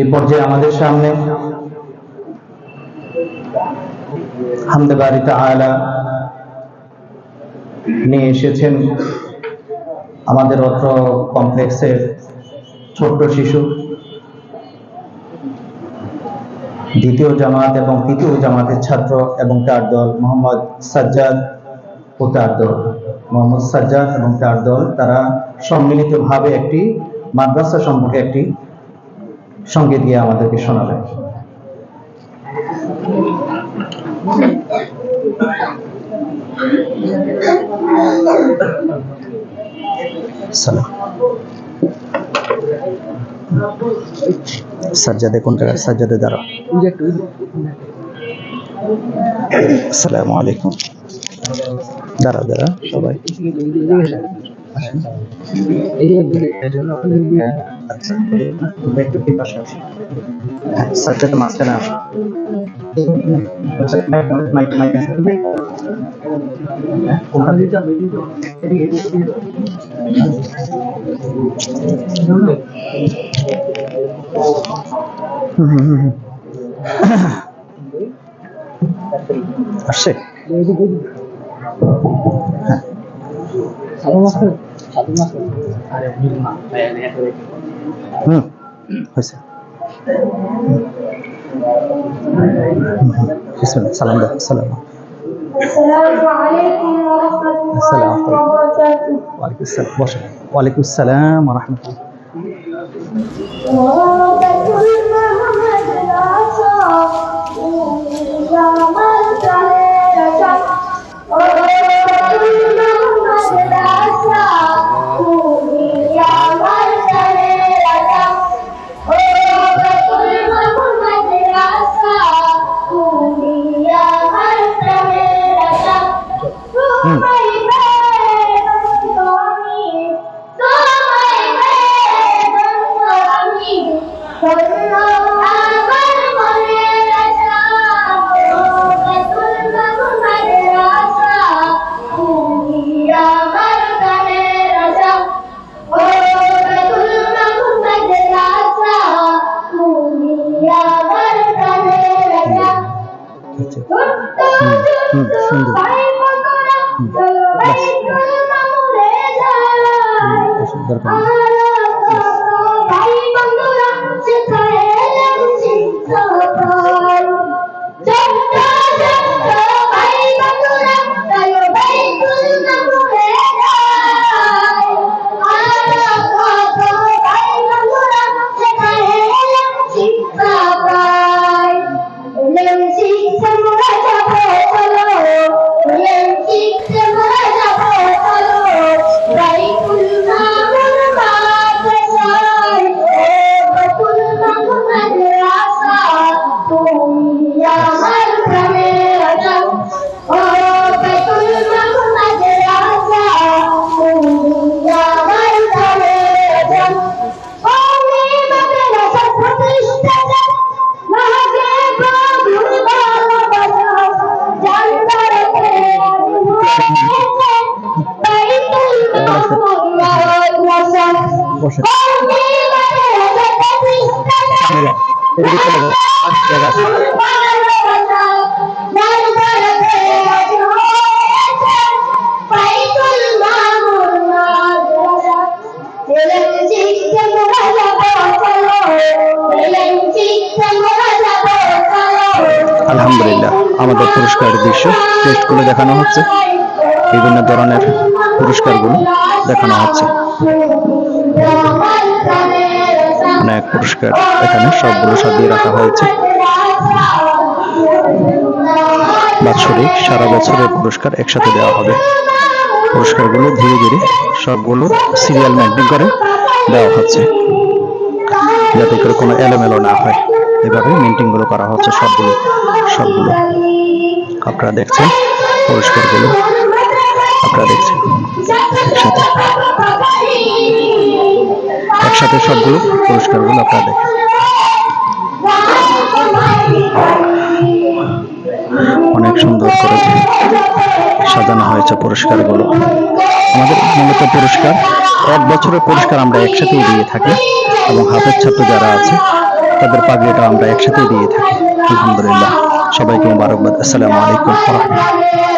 এই পর্যায়ে আমাদের সামনে হামদে তাআলা নিয়ে এসেছেন আমাদের অত্র কমপ্লেক্সের ছোট্ট শিশু। দ্বিতীয় জামাত এবং তৃতীয় জামাতের ছাত্র এবং তার দল মোহাম্মদ সাজ্জাদ ও তার দল। মোহাম্মদ সাজ্জাদ এবং তার দল, তারা সম্মিলিতভাবে একটি মাদ্রাসা সম্পর্কে একটি সঙ্গে দিয়ে আমাদেরকে শোনাবেন সাজ্জাদে জায়গায় সাজ্জাদে দ্বারা আসসালামু আলাইকুম। দাঁড়া দাঁড়া সবাই। সাজ্জাদের মাঝখানে আসো। আসছে السلام عليكم ورحمة الله وبركاته وعليكم السلام وعليكم السلام ورحمة الله وبركاته আচ্ছা হুম, সুন্দর। হুম। দরকার আলহামদুলিল্লাহ আমাদের পুরস্কারের দৃশ্য টেস্টগুলো দেখানো হচ্ছে। বিভিন্ন ধরনের পুরস্কারগুলো দেখানো হচ্ছে। অনেক পুরস্কার এখানে সবগুলো সাজিয়ে রাখা হয়েছে। বাৎসরিক সারা বছরের পুরস্কার একসাথে দেওয়া হবে। পুরস্কারগুলো ধীরে ধীরে সবগুলো সিরিয়াল মেনটেন করে দেওয়া হচ্ছে। যাতে করে কোনো এলোমেলো না হয়। এভাবে মেনটেনগুলো করা হচ্ছে সবগুলো সবগুলো। আপনারা দেখছেন পুরস্কারগুলো আপনারা দেখছেন। একসাথে সবগুলো পুরস্কারগুলো আপনারা দেখেন। অনেক সুন্দর করে সাজানো হয়েছে পুরস্কারগুলো। আমাদের মূলত পুরস্কার, এক বছরের পুরস্কার আমরা একসাথেই দিয়ে থাকি এবং হাতের ছাত্র যারা আছে, তাদের পাগড়িটা আমরা একসাথে দিয়ে থাকি। আলহামদুলিল্লাহ। সবাইকে মুবারকবাদ। আসসালামু আলাইকুম রাহমাতুল্লাহ।